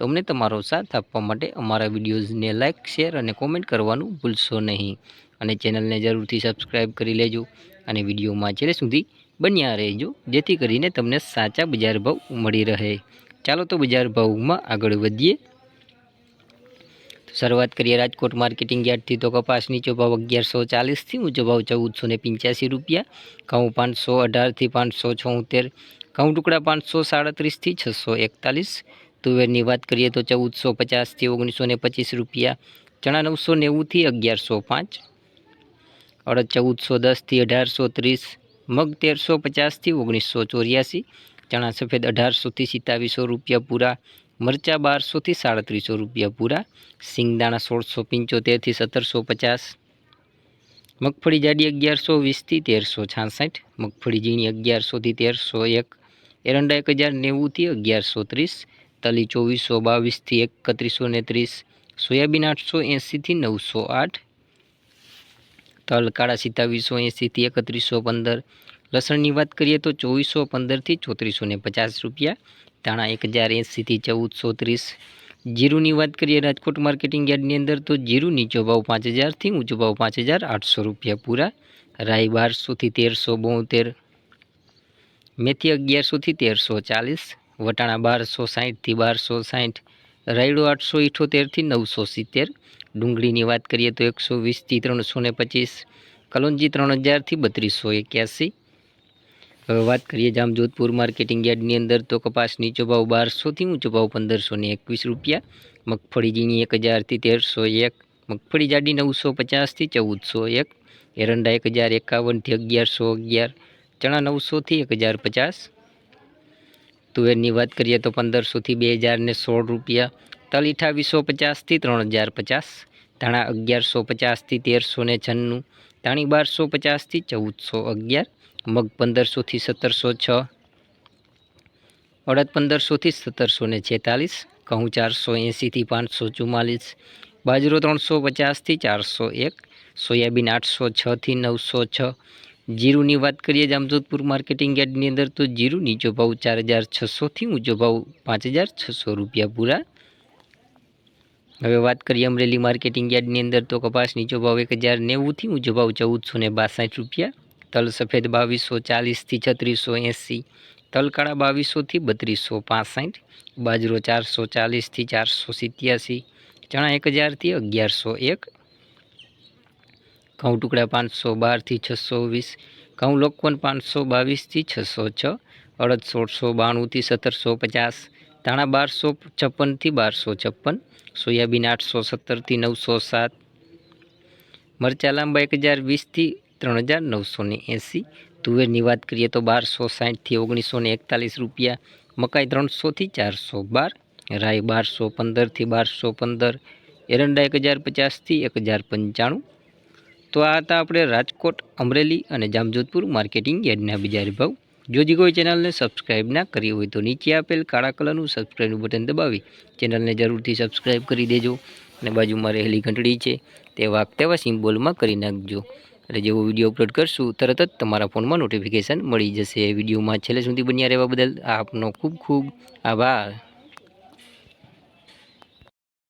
તો અમને તમારો સાથ આપવા માટે અમારા વિડીયોઝને લાઇક શેર અને કોમેન્ટ કરવાનું ભૂલશો નહીં. અને ચેનલને જરૂરથી સબસ્ક્રાઈબ કરી લેજો અને વિડીયોમાં છેલ્લે સુધી બન્યા રહેજો, જેથી કરીને તમને સાચા બજાર ભાવ મળી રહે. ચાલો તો બજાર ભાવમાં આગળ વધીએ. શરૂઆત કરીએ રાજકોટ માર્કેટિંગ યાર્ડથી તો કપાસ નીચો ભાવ અગિયારસો ચાલીસથી ઊંચો ભાવ ચૌદસો ને પંચ્યાસી રૂપિયા. ઘઉં પાંચસો અઢારથી પાંચસો છોતેર. ઘઉં ટુકડા પાંચસો સાડત્રીસથી છસો એકતાલીસ. તુવેરની વાત કરીએ તો ચૌદસો પચાસથી ઓગણીસો ને પચીસ રૂપિયા, ચણા નવસો નેવુંથી અગિયારસો પાંચ, અડદ ચૌદસો દસથી અઢારસો ત્રીસ, મગ તેરસો પચાસથી ઓગણીસો ચોર્યાસી, ચણા સફેદ અઢારસોથી સિત્તાવીસો રૂપિયા પૂરા, મરચાં બારસોથી સાડત્રીસો રૂપિયા પૂરા, સિંગદાણા સોળસો પંચોતેરથી સત્તરસો પચાસ, મગફળી જાડી અગિયારસો વીસથી તેરસો છાસઠ, મગફળી ઝીણી અગિયારસોથી તેરસો એક, એરંડા એક હજાર નેવુંથી અગિયારસો ત્રીસ તલી ચોવીસો બાવીસથી એકત્રીસો ને ત્રીસ, સોયાબીન આઠસો એંસીથી નવસો આઠ, તલ, કાળા સિત્તાવીસો એંસીથી એકત્રીસો પંદર, લસણની વાત કરીએ તો ચોવીસો પંદરથી ચોત્રીસો ને પચાસ રૂપિયા, ધાણા એક હજાર એંસીથી ચૌદસો ત્રીસ. જીરુની વાત કરીએ રાજકોટ માર્કેટિંગ યાર્ડની અંદર તો જીરું નીચો ભાવ પાંચ હજારથી ઊંચો ભાવ પાંચ હજાર આઠસો રૂપિયા પૂરા. રાઈ બારસોથી તેરસો બોતેર, મેથી અગિયારસોથી તેરસો ચાલીસ વટાણા બારસો સાહીઠથી બારસો સાહીઠ, રાયડો આઠસો ઇઠોતેરથી નવસો સિત્તેર, ડુંગળીની વાત કરીએ તો એકસો વીસથી ત્રણસો ને પચીસ, કલોંજી ત્રણ હજારથી બત્રીસો એક્યાસી. હવે વાત કરીએ જામજોધપુર માર્કેટિંગ યાર્ડની અંદર તો કપાસ નીચો ભાવ બારસોથી ઊંચો ભાવ પંદરસો ને એકવીસ રૂપિયા મગફળી ઝીણી એક હજારથી તેરસો એક, મગફળી જાડી નવસો પચાસથી ચૌદસો એક, એરંડા એક હજાર એકાવનથી અગિયારસો અગિયાર, ચણા નવસોથી એક હજાર પચાસ તુવેરની વાત કરીએ તો પંદરસોથી બે હજાર ને સોળ રૂપિયા. તલ અઠાવીસો પચાસથી ત્રણ હજાર પચાસ. ધાણા અગિયારસો પચાસથી તેરસો ને છન્નું. ધાણી બારસો પચાસથી ચૌદસો અગિયાર. મગ પંદરસોથી સત્તરસો છ. અડદ પંદરસોથી સત્તરસો ને છેતાલીસ. ઘઉં ચારસો એંસીથી પાંચસો ચુમ્માલીસ. બાજરો ત્રણસો પચાસથી ચારસો એક. સોયાબીન આઠસો છથી નવસો છ. જીરુની વાત કરીએ જામજોધપુર માર્કેટિંગ યાર્ડની અંદર તો જીરું નીચો ભાવ ચાર હજાર છસોથી ઊંચો ભાવ પાંચ હજાર છસો રૂપિયા પૂરા. હવે વાત કરીએ અમરેલી માર્કેટિંગ યાર્ડની અંદર તો કપાસ નીચો ભાવ એક હજાર નેવુંથી ઊંચો ભાવ ચૌદસો ને બાસઠ રૂપિયા. તલ સફેદ બાવીસો ચાલીસથી છત્રીસો એંસી. તલ કાળા બાવીસોથી બત્રીસો પાસઠ. બાજરો ચારસો ચાલીસથી ચારસો સિત્યાસી. ચણા એક હજારથી અગિયારસો એક. ઘઉં ટુકડા પાંચસો બારથી છસો વીસ, ઘઉં લોકવન પાંચસો બાવીસથી છસો છ, અડદ સોળસો બાણુંથી સત્તરસો પચાસ, ધાણા બારસો છપ્પનથી બારસો છપ્પન, સોયાબીન આઠસો સત્તરથી નવસો સાત, મરચા લાંબા એક હજાર વીસથી ત્રણ હજાર નવસો ને એંસી, તુવેરની વાત કરીએ તો બારસો સાઠથી ઓગણીસો ને એકતાલીસ રૂપિયા, મકાઈ ત્રણસોથી ચારસો બાર, રાઈ બારસો પંદરથી બારસો પંદર, એરંડા એક હજાર પચાસથી એક હજાર પંચાણું તો આ હતા આપણે રાજકોટ, અમરેલી અને જામજોધપુર માર્કેટિંગ યાર્ડના બજાર ભાવ જો હજી કોઈ ચેનલને સબસ્ક્રાઈબ ના કરી હોય તો નીચે આપેલ કાળા કલરનું સબસ્ક્રાઈબનું બટન દબાવી ચેનલને જરૂરથી સબસ્ક્રાઈબ કરી દેજો અને બાજુમાં રહેલી ઘંટડી છે તે વાગતા તેવા સિમ્બોલમાં કરી નાખજો. એટલે જેવો વીડિયો અપલોડ કરશું તરત જ તમારા ફોનમાં નોટિફિકેશન મળી જશે. વિડીયોમાં છેલ્લે સુધી બન્યા રહેવા બદલ આપનો ખૂબ ખૂબ આભાર.